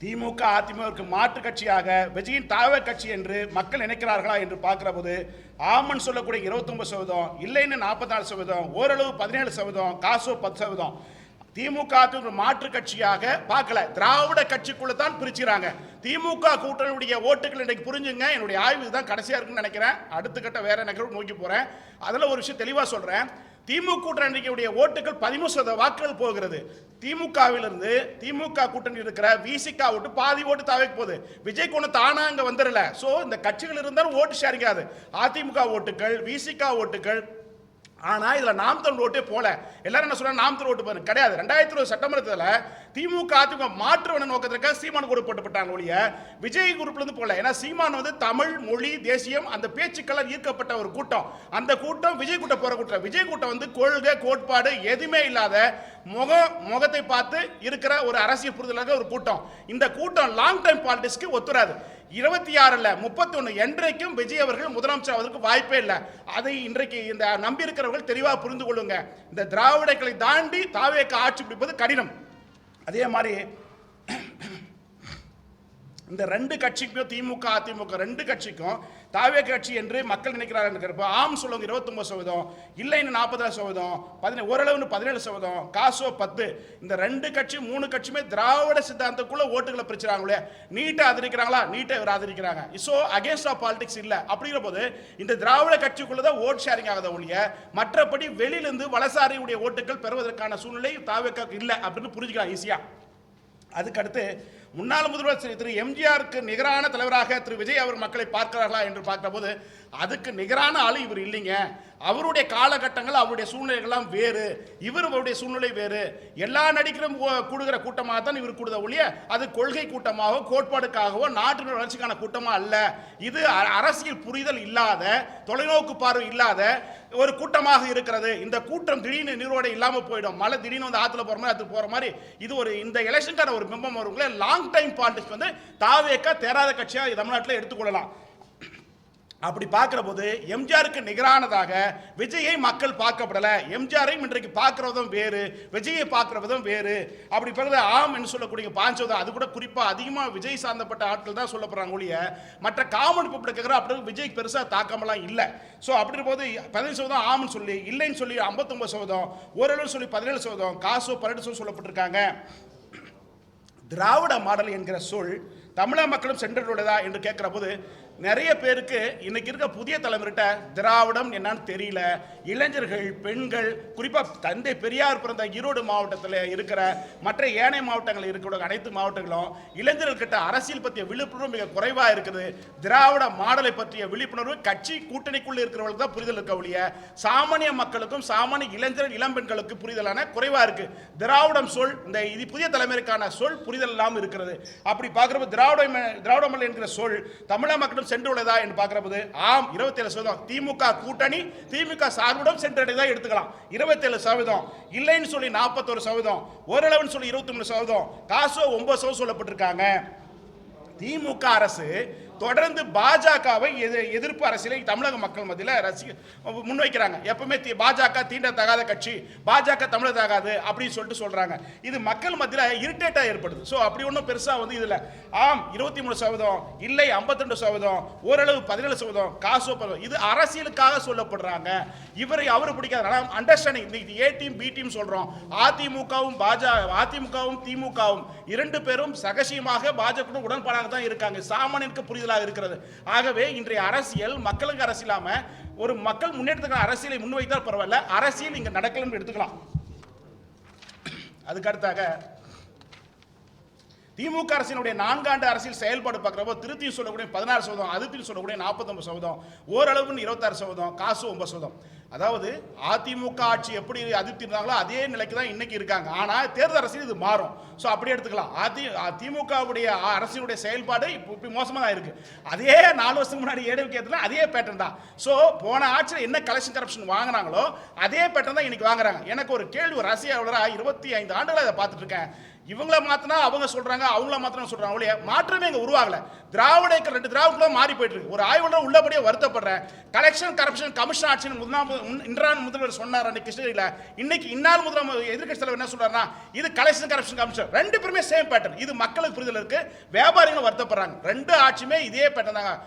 திமுக அதிமுகவுக்கு மாற்று கட்சியாக விஜயின் தாவ கட்சி என்று மக்கள் நினைக்கிறார்களா என்று பார்க்கிற போது ஆமன் சொல்லக்கூடிய 29% சதவீதம் இல்லைன்னு நாற்பத்தாறு சதவீதம் ஓரளவு பதினேழு சதவீதம் காசோ பத்து சதவீதம். திமுக அதிமுக மாற்று கட்சியாக பார்க்கல. திராவிட கட்சிக்குள்ள தான் பிரிச்சுறாங்க திமுக கூட்டணியுடைய ஓட்டுகள் இன்றைக்கு புரிஞ்சுங்க. என்னுடைய ஆய்வு இதுதான் கடைசியாக இருக்குன்னு நினைக்கிறேன். அடுத்த கட்ட வேற நகரம் நோக்கி போகிறேன் அதில் ஒரு விஷயம் தெளிவாக சொல்கிறேன் திமுக கூட்டணிக்குடைய ஓட்டுகள் பதிமூணு சதவீத வாக்குகள் போகிறது. திமுகவிலிருந்து திமுக கூட்டணி இருக்கிற விசிகா ஓட்டு பாதி ஓட்டு தாவைக்கு போகுது. விஜய் கொண்டு தானா அங்கே வந்துடல ஸோ இந்த கட்சிகள் இருந்தாலும் ஓட்டு ஷேரிங் அதிமுக ஓட்டுகள் விசிகா ஓட்டுகள் ஆனால் இதில் நாம் தமிழ் ஓட்டே போல. எல்லாரும் என்ன சொல்றாங்க? நாம் தமிழ் ஓட்டு பாருங்க கிடையாது. ரெண்டாயிரத்தி இருபது சட்டமன்றத்தில் திமுக அதிமுக மாற்று வேணும் நோக்கத்திற்காக சீமான் குரூப் போட்டுப்பட்டாங்க ஒழிய விஜய் குரூப்லேருந்து போகல. போல ஏன்னா சீமான் வந்து தமிழ் மொழி தேசியம் அந்த பேச்சுக்கெல்லாம் ஈர்க்கப்பட்ட ஒரு கூட்டம். அந்த கூட்டம் விஜய் கூட்டம் போகிற கூட்டம். விஜய் கூட்டம் வந்து கொள்கை கோட்பாடு எதுவுமே இல்லாத முக முகத்தை பார்த்து இருக்கிற ஒரு அரசியல் புரிதலாக ஒரு கூட்டம். இந்த கூட்டம் லாங் டைம் பாலிடிக்ஸ்க்கு ஒத்துறாது இருபத்தி ஆறில் முப்பத்தி ஒன்று என்றைக்கும் விஜய் அவர்கள் முதலமைச்சர் அவருக்கு வாய்ப்பே இல்லை. அதை இன்றைக்கு இந்த நம்பி இருக்கிறவர்கள் தெளிவாக புரிந்து கொள்ளுங்க. இந்த திராவிடங்களை தாண்டி தாவேக்க ஆட்சி பிடிப்பது கடினம். அதே மாதிரி இந்த ரெண்டு கட்சிக்கும் திமுக அதிமுக ரெண்டு கட்சிக்கும் தாவே கட்சி என்று மக்கள் நினைக்கிறார்கள் ஆம் சொல்லுவாங்க இருபத்தொம்பது சதவீதம் இல்லைன்னு நாற்பதாயிரம் சதவீதம் பதினேழு ஓரளவுன்னு பதினேழு சதவீதம் காசோ பத்து. இந்த ரெண்டு கட்சி மூணு கட்சியுமே திராவிட சித்தாந்தத்துக்குள்ள ஓட்டுகளை பிரிச்சுறாங்களே நீட்டை ஆதரிக்கிறாங்களா? நீட்டை இவர் ஆதரிக்கிறாங்க. ஸோ அகேன்ஸ்ட் ஆஃப் பாலிடிக்ஸ் இல்லை. அப்படிங்கிற போது இந்த திராவிட கட்சிக்குள்ள தான் ஓட் ஷேரிங் ஆகுத ஒழிய மற்றபடி வெளியிலிருந்து வலசாரியுடைய ஓட்டுகள் பெறுவதற்கான சூழ்நிலை தாவேக்காக்கு இல்லை அப்படின்னு புரிஞ்சுக்கலாம் ஈஸியா அதுக்கடுத்து முன்னாள் முதல்வர் திரு- திரு எம்ஜிஆருக்கு நிகரான தலைவராக திரு விஜய் அவர் மக்களை பார்க்கிறார்களா என்று பார்க்கிறபோது அதுக்கு நிகரான ஆள் இவர் இல்லைங்க. அவருடைய காலகட்டங்கள் அவருடைய சூழ்நிலைகள்லாம் வேறு. இவர் அவருடைய சூழ்நிலை வேறு. எல்லா நடிகரும் கூடுகிற கூட்டமாக தான் இவர் கூடுத ஒழிய அது கொள்கை கூட்டமாகவோ கோட்பாடுக்காகவோ நாட்டின் வளர்ச்சிக்கான கூட்டமாக அல்ல. இது அரசியல் புரிதல் இல்லாத தொலைநோக்கு பார்வை இல்லாத ஒரு கூட்டமாக இருக்கிறது. இந்த கூட்டம் திடீர்னு நீரோட இல்லாமல் போயிடும். மழை திடீர்னு வந்து ஆற்றுல போகிற மாதிரி அது போகிற மாதிரி இது ஒரு இந்த எலெக்ஷனுக்கான ஒரு பிம்பம் வருங்களே லாங் டைம் பாலிடிக்ஸ் வந்து தாவேக்கா தேராத கட்சியாக தமிழ்நாட்டில் எடுத்துக்கொள்ளலாம். அப்படி பார்க்குற போது எம்ஜிஆருக்கு நிகரானதாக விஜயை மக்கள் பார்க்கப்படலை. எம்ஜிஆரையும் இன்றைக்கு பார்க்குற விதம் வேறு விஜயை பார்க்குற விதம் வேறு. அப்படி பிறகு ஆம் என்று சொல்லக்கூடிய பாஞ்சவதம் அது கூட குறிப்பாக அதிகமாக விஜய் சார்ந்தப்பட்ட ஆட்கள் தான் சொல்லப்படுறாங்க ஒழிய மற்ற காமன் பீப்புளுக்கு இருக்கிற அப்படி விஜய் பெருசாக தாக்கமெல்லாம் இல்லை. ஸோ அப்படி போது பதினஞ்சு சதவீதம் ஆம்னு சொல்லி இல்லைன்னு சொல்லி ஐம்பத்தொம்பது சதவீதம் ஓரளவு சொல்லி பதினேழு சதவீதம் காசோ பன்னெண்டு சதவீதம் சொல்லப்பட்டிருக்காங்க. திராவிட மாடல் என்கிற சொல் தமிழக மக்களும் சென்றடையுள்ளதா என்று கேட்கிற போது நிறைய பேருக்கு இன்னைக்கு இருக்க புதிய தலைமுறைகிட்ட திராவிடம் என்னன்னு தெரியல. இளைஞர்கள் பெண்கள் குறிப்பாக தந்தை பெரியார் பிறந்த ஈரோடு மாவட்டத்தில் இருக்கிற மற்ற ஏனைய மாவட்டங்களில் இருக்கிற அனைத்து மாவட்டங்களும் இளைஞர்கள்கிட்ட அரசியல் பற்றிய விழிப்புணர்வு மிக குறைவாக இருக்குது. திராவிட மாடலை பற்றிய விழிப்புணர்வு கட்சி கூட்டணிக்குள்ளே இருக்கிறவங்களுக்கு தான் புரிதல் இருக்க ஒழிய? சாமானிய மக்களுக்கும் சாமானிய இளைஞர் இளம்பெண்களுக்கு புரிதலான குறைவாக இருக்குது திராவிடம் சொல் இந்த இது புதிய தலைமுறைக்கான சொல் புரிதல் இல்லாமல் இருக்கிறது. அப்படி பார்க்குறப்ப திராவிட திராவிடமல் என்கிற சொல் தமிழக மக்களும் சென்றுள்ளதா என்று பார்க்குறபோது ஆம் இருபத்தேழு சதவீதம். திமுக கூட்டணி திமுக சார்புடன் சென்றடையதா எடுத்துக்கலாம். இருபத்தேழு சதவீதம். இல்லைன்னு சொல்லி நாற்பத்தொரு சதவீதம். ஓரளவுன்னு சொல்லி இருபத்தி மூணு சதவீதம். காசோ ஒன்பது சதவீதம் சொல்லப்பட்டிருக்காங்க. திமுக அரசு தொடர்ந்து பாஜகவை எதிர் எதிர்ப்பு அரசியலை தமிழக மக்கள் மத்தியில் ரசி முன்வைக்கிறாங்க. எப்பவுமே பாஜக தீண்டத்தகாத கட்சி பாஜக தமிழர் தகாது அப்படின்னு சொல்லிட்டு சொல்றாங்க. இது மக்கள் மத்தியில் இரிட்டேட்டாக ஏற்படுது. ஸோ அப்படி ஒன்றும் பெருசாக வந்து இதில் ஆம் இருபத்தி மூணு சதவீதம் இல்லை ஐம்பத்திரெண்டு சதவீதம் ஓரளவு பதினேழு சதவீதம் காசோ இது அரசியலுக்காக சொல்லப்படுறாங்க. இவரை அவர் பிடிக்காத. ஆனால் அண்டர்ஸ்டாண்டிங் இன்னைக்கு ஏ டீம் பி டீம் சொல்கிறோம் அதிமுகவும் பாஜக அதிமுகவும் திமுகவும் இரண்டு பேரும் சகசியமாக பாஜக உடன்பாடாக தான் இருக்காங்க சாமானியனுக்கு புரிதலாக இருக்கிறது. ஆகவே இன்றைய அரசியல் மக்களுக்கு அரசியலாம ஒரு மக்கள் முன்னேற்றத்துக்கான அரசியலை முன்வைத்தால் பரவாயில்ல. அரசியல் இங்க நடக்கலன்னு எடுத்துக்கலாம். அதுக்கடுத்தாக திமுக அரசினுடைய நான்காண்டு அரசியல் செயல்பாடு பார்க்குறப்போ திருத்தியும் சொல்லக்கூடிய பதினாறு சதவீதம் அதிர்த்தியும் சொல்லக்கூடிய நாற்பத்தொம்பது சதவீதம் ஓரளவுன்னு இருபத்தாறு சதவீதம் காசு ஒன்பது சதவீதம். அதாவது அதிமுக ஆட்சி எப்படி அதிருப்தி இருந்தாங்களோ அதே நிலைக்கு தான் இன்னைக்கு இருக்காங்க. ஆனால் தேர்தல் அரசியல் இது மாறும். ஸோ அப்படி எடுத்துக்கலாம். அதி திமுகவுடைய அரசினுடைய செயல்பாடு இப்போ இப்படி மோசமாக தான் இருக்குது அதே நாலு வருஷத்துக்கு முன்னாடி ஏடிஎம்கே அதே பேட்டர்ன் தான். ஸோ போன ஆட்சியில் என்ன கலெக்ஷன் கரப்ஷன் வாங்கினாங்களோ அதே பேட்டர்ன் தான் இன்னைக்கு வாங்குறாங்க. எனக்கு ஒரு கேள்வி ஒரு அரசியலாளராக இருபத்தி ஐந்து ஆண்டுகளாக அதை பார்த்துட்டு இருக்கேன். இவங்கள மாத்தினா அவங்க சொல்றாங்க அவங்கள மாத்திரம் சொல்றாங்க. ஒழிய மாற்றமே இங்க உருவாகல. திராவிட இயக்கம் ரெண்டு திராவிட மாறி போயிட்டு இருக்கு. ஒரு ஆய்வாளர் உள்ளபடியே வருத்தப்படுறேன். கலெக்ஷன் கரப்ஷன் கமிஷன் ஆட்சியின் முதலாம் முன்- இன்றான் முதல்வர் சொன்னார் அன்னைக்கு கிருஷ்ணகிரியில் இன்னைக்கு இந்நாள் முதலாம் எதிர்கட்சி தலைவர் என்ன சொல்றாருன்னா இது கலெக்ஷன் கரப்ஷன் கமிஷன் ரெண்டு பேருமே சேம் பேட்டர்ன் இது மக்களுக்கு புரிதல் இருக்கு. வியாபாரிகளும் வருத்தப்படுறாங்க. ரெண்டு ஆட்சியுமே இதே பேட்டர்ன் தாங்க.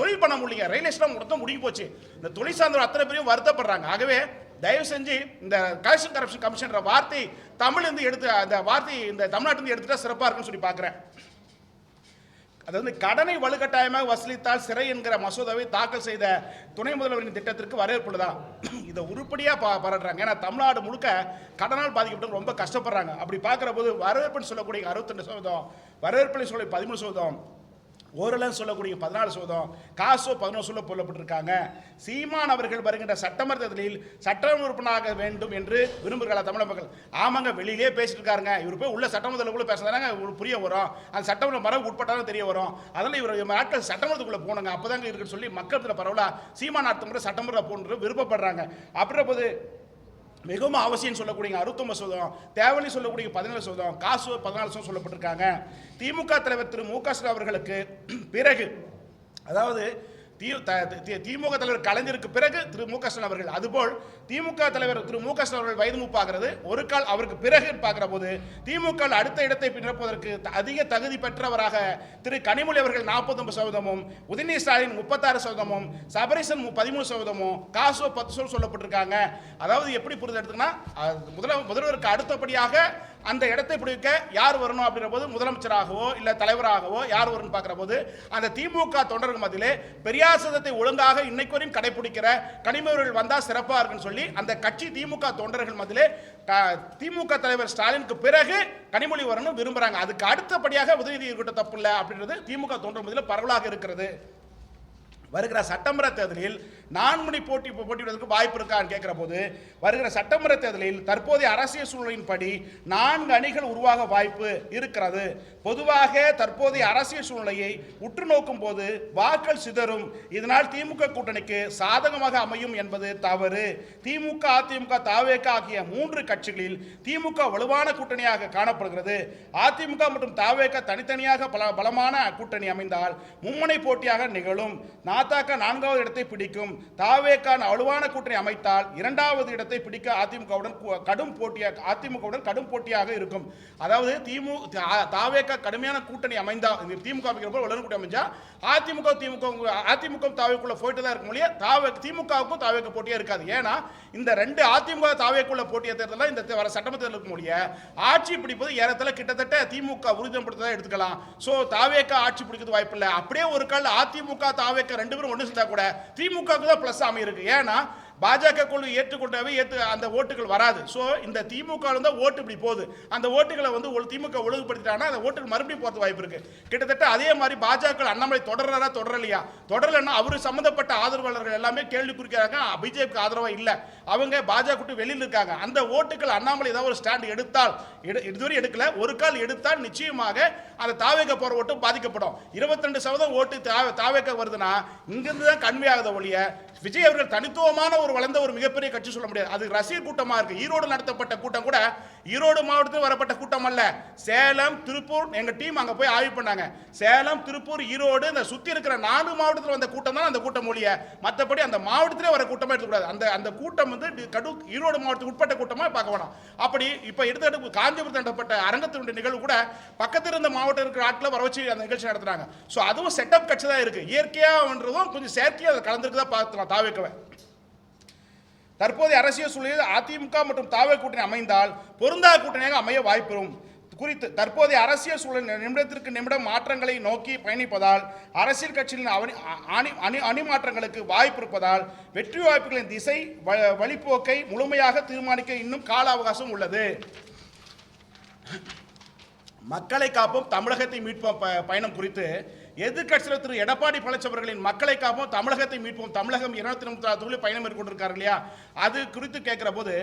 தொழில் பண்ண முடியல ரயில்வே ஸ்டேஷன் மொத்தம் முடிஞ்சு போச்சு. இந்த தொழில் சார்ந்தவர் அத்தனை பேரும் வருத்தப்படுறாங்க. ஆகவே தயவு செஞ்சு இந்த கலெக்ஷன் கரப்ஷன் கமிஷன்ற வார்த்தை தமிழ் இருந்து எடுத்து அந்த வார்த்தை இந்த தமிழ்நாட்டிலிருந்து எடுத்துட்டா சிறப்பாக இருக்குன்னு சொல்லி பார்க்குறேன் அதாவது கடனை வலுக்கட்டாயமாக வசூலித்தால் சிறை என்கிற மசோதாவை தாக்கல் செய்த துணை முதல்வரின் திட்டத்திற்கு வரவேற்புள்ளதா? இதை உருப்படியாக பா பாராட்டுறாங்க. ஏன்னா தமிழ்நாடு முழுக்க கடனால் பாதிக்கப்பட்டு ரொம்ப கஷ்டப்படுறாங்க. அப்படி பார்க்குற போது வரவேற்புன்னு சொல்லக்கூடிய அறுபத்தெண்டு சதவீதம் வரவேற்புன்னு சொல்லி பதிமூணு சதவீதம் ஓரளவு சொல்லக்கூடிய பதினாலு சோதம் காசோ பதினோரு சொல்ல போலப்பட்டிருக்காங்க சீமான் அவர்கள் வருகின்ற சட்டமன்ற தேர்தலில் சட்டமன்ற உறுப்பினராக வேண்டும் என்று விரும்புகிறார் தமிழக மக்கள்? ஆமாங்க வெளியிலே பேசிட்டு இருக்காருங்க. இவர் போய் உள்ள சட்டமன்றத்தில் கூட பேசுறாங்க புரிய வரும். அந்த சட்டமன்ற மரபு உட்பட்டாலும் தெரிய வரும். அதனால இவர் நாட்கள் சட்டமன்றத்துக்குள்ள போனாங்க அப்போதாங்க இருக்குன்னு சொல்லி மக்கள் பரவலா சீமான் அடுத்த முறை சட்டமன்ற போன்று விருப்பப்படுறாங்க. அப்படின்ற போது மிகவும் அவசியம் சொல்லக்கூடிய அறுபத்தொம்பது சதவீதம் தேவைன்னு சொல்லக்கூடிய பதினேழு சதவீதம் காசு பதினாலு சதவீதம் சொல்லப்பட்டிருக்காங்க. திமுக தலைவர் திரு மு க ஸ்டாலின் அவர்களுக்கு பிறகு அதாவது திமுக தலைவர் கலைஞருக்கு பிறகு திரு மு க ஸ்டாலின் அவர்கள். அதுபோல் திமுக தலைவர் திரு மு க ஸ்டாலின் அவர்கள் வயது மூப்பாகிறது. ஒரு கால் அவருக்கு பிறகு பார்க்கிற போது திமுக அடுத்த இடத்தை நிரப்புவதற்கு அதிக தகுதி பெற்றவராக திரு கனிமொழி அவர்கள் நாற்பத்தொன்பது சதவீதமும் உதயநிதி ஸ்டாலின் முப்பத்தாறு சதவீதமும் சபரிசன் மு- பதிமூணு சதவீதமும் காசோ பத்து சொல் சொல்லப்பட்டிருக்காங்க. அதாவது எப்படி புரிதல் எடுத்துக்கன்னா முதல்வருக்கு அடுத்தபடியாக அந்த இடத்தை பிடிக்க யார் வரணும் அப்படின்ற போது முதலமைச்சராகவோ இல்லை தலைவராகவோ யார் வரணும் பார்க்குற போது அந்த திமுக தொண்டர்கள் மத்தியிலே பெரியார் சதத்தை ஒழுங்காக இன்னைக்கு வரையும் கடைபிடிக்கிற கனிமவர்கள் வந்தால் சிறப்பாக இருக்குன்னு சொல்லி அந்த கட்சி திமுக தொண்டர்கள் மத்தியிலே திமுக தலைவர் ஸ்டாலினுக்கு பிறகு கனிமொழி வரணும் விரும்புறாங்க. அதுக்கு அடுத்தபடியாக உதயநிதி இருக்கட்டும் தப்பு இல்லை அப்படின்றது திமுக தொண்டர் மத்தியில் பரவலாக இருக்கிறது. வருகிற சட்டமன்ற தேர்தலில் நான்மணி போட்டி போட்டியிடுவதற்கு வாய்ப்பு இருக்கான்னு கேட்குற போது வருகிற சட்டமன்ற தேர்தலில் தற்போதைய அரசியல் சூழ்நிலையின்படி நான்கு அணிகள் உருவாக வாய்ப்பு இருக்கிறது. பொதுவாக தற்போதைய அரசியல் சூழ்நிலையை உற்று நோக்கும் போது வாக்கள் சிதறும். இதனால் திமுக கூட்டணிக்கு சாதகமாக அமையும் என்பது தவறு. திமுக அதிமுக தாவேக ஆகிய மூன்று கட்சிகளில் திமுக வலுவான கூட்டணியாக காணப்படுகிறது. அதிமுக மற்றும் தாவேக தனித்தனியாக பல பலமான கூட்டணி அமைந்தால் மும்முனை போட்டியாக நிகழும். நாத்தாக்க நான்காவது இடத்தை பிடிக்கும். தாவேக வலுவான கூட்டணி அமைத்தால் இரண்டாவது இடத்தை பிடிக்க அதிமுகவுடன் கடும் போட்டியாக அதிமுகவுடன் கடும் போட்டியாக இருக்கும். அதாவது திமு தாவேக்கா கடுமையான கூட்டணி அமைந்தா திமுக அமைக்கிற போது வலுவான கூட்டணி அமைஞ்சா அதிமுக திமுக அதிமுக தாவேக்குள்ள போயிட்டு தான் இருக்க முடியாது தாவே திமுகவுக்கும் தாவேக்க போட்டியாக இருக்காது. ஏன்னா இந்த ரெண்டு அதிமுக தாவேக்குள்ள போட்டியை தேர்தலில் இந்த வர சட்டமன்ற தேர்தலுக்கு இருக்க முடிய ஆட்சி பிடிப்பது ஏறத்தில் கிட்டத்தட்ட திமுக உறுதிப்படுத்ததாக எடுத்துக்கலாம். ஸோ தாவேக்கா ஆட்சி பிடிக்கிறது வாய்ப்பு இல்லை அப்படியே ஒரு கால அதிமுக தாவேக்க ரெண்டு பேரும் ஒன்று சேர்ந்தா கூட திமுக தான் ப்ளஸ் அமையிருக்கு ஏன்னா பாஜக குழு ஏற்றுக்கொண்டாவே ஏற்று அந்த ஓட்டுகள் வராது. ஸோ இந்த திமுக தான் ஓட்டு இப்படி போகுது. அந்த ஓட்டுகளை வந்து ஒரு திமுக ஒழுங்குபடுத்திட்டாங்கன்னா அந்த ஓட்டுகள் மறுபடியும் போகிறது வாய்ப்பு இருக்கு. கிட்டத்தட்ட அதே மாதிரி பாஜக அண்ணாமலை தொடர்றாரா தொடரலையா? தொடரலைன்னா அவர் சம்மந்தப்பட்ட ஆதரவாளர்கள் எல்லாமே கேள்வி குறிக்கிறாங்க. பிஜேபிக்கு ஆதரவாக இல்லை. அவங்க பாஜக விட்டு வெளியில் இருக்காங்க. அந்த ஓட்டுகள் அண்ணாமலை ஏதாவது ஒரு ஸ்டாண்ட் எடுத்தால் எடு- இதுவரை எடுக்கல. ஒரு கால் எடுத்தால் நிச்சயமாக அந்த தாவேக போற ஓட்டு பாதிக்கப்படும். 22% சதவீதம் ஓட்டு தாவேக்க தாவேக வருதுன்னா இங்கிருந்து தான் கண்மையாகுத ஒழிய விஜய் அவர்கள் தனித்துவமான ஒரு வளர்ந்த ஒரு மிகப்பெரிய கட்சி சொல்ல முடியாது. அது ரசிகர் கூட்டமாக இருக்கு. ஈரோடு நடத்தப்பட்ட கூட்டம் கூட ஈரோடு மாவட்டத்தில் வரப்பட்ட கூட்டம் அல்ல. சேலம் திருப்பூர் எங்க டீம் அங்க போய் ஆய்வு பண்ணாங்க. சேலம் திருப்பூர் ஈரோடு இந்த சுத்தி இருக்கிற நாலு மாவட்டத்தில் வந்த கூட்டம் தான் அந்த கூட்டம் மொழிய மற்றபடி அந்த மாவட்டத்திலே வர கூட்டமாக எடுத்துக்கூடாது அந்த அந்த கூட்டம் வந்து கடு ஈரோடு மாவட்டத்துக்கு உட்பட்ட கூட்டமாக பார்க்க வேணாம். அப்படி இப்போ எடுத்துக்கிட்டு காஞ்சிபுரத்தில் நடத்தப்பட்ட அரங்கத்தினுடைய நிகழ்வு கூட பக்கத்தில் இருந்த மாவட்டம் இருக்கிற ஆட்களை வர வச்சு அந்த நிகழ்ச்சி நடத்துறாங்க. ஸோ அதுவும் செட்டப் கட்சி தான் இருக்கு. இயற்கையாகன்றதும் கொஞ்சம் செயற்கையாக அதை கலந்துருக்கு பார்த்துக்கலாம். தாவேக்கவை. தற்போதைய அரசியல் சூழலில் அதிமுக மற்றும் தாவே கூட்டணி அமைந்தால் பொருந்தா கூட்டணியாக அமைய வாய்ப்பெறும். குறித்து தற்போதைய அரசியல் சூழல் நிமிடத்திற்கு நிமிடம் மாற்றங்களை நோக்கி பயணிப்பதால் அரசியல் கட்சிகளின் அவனி அணி அணி அணி மாற்றங்களுக்கு வாய்ப்பு இருப்பதால் வெற்றி வாய்ப்புகளின் திசை வ- வழிப்போக்கை முழுமையாக தீர்மானிக்க இன்னும் கால அவகாசம் உள்ளது. மக்களை காப்போம் தமிழகத்தை மீட்போம் ப- பயணம் குறித்து எதிர்க்கட்சியில் திரு எடப்பாடி பழனிசாமிகளின் மக்களை காப்போம் தமிழகத்தை மீட்போம் தமிழகம் இருநூத்தி முப்பத்தி ஆறு தொகுதியில் பயணம் மேற்கொண்டிருக்காரு இல்லையா? அது குறித்து கேட்குற போது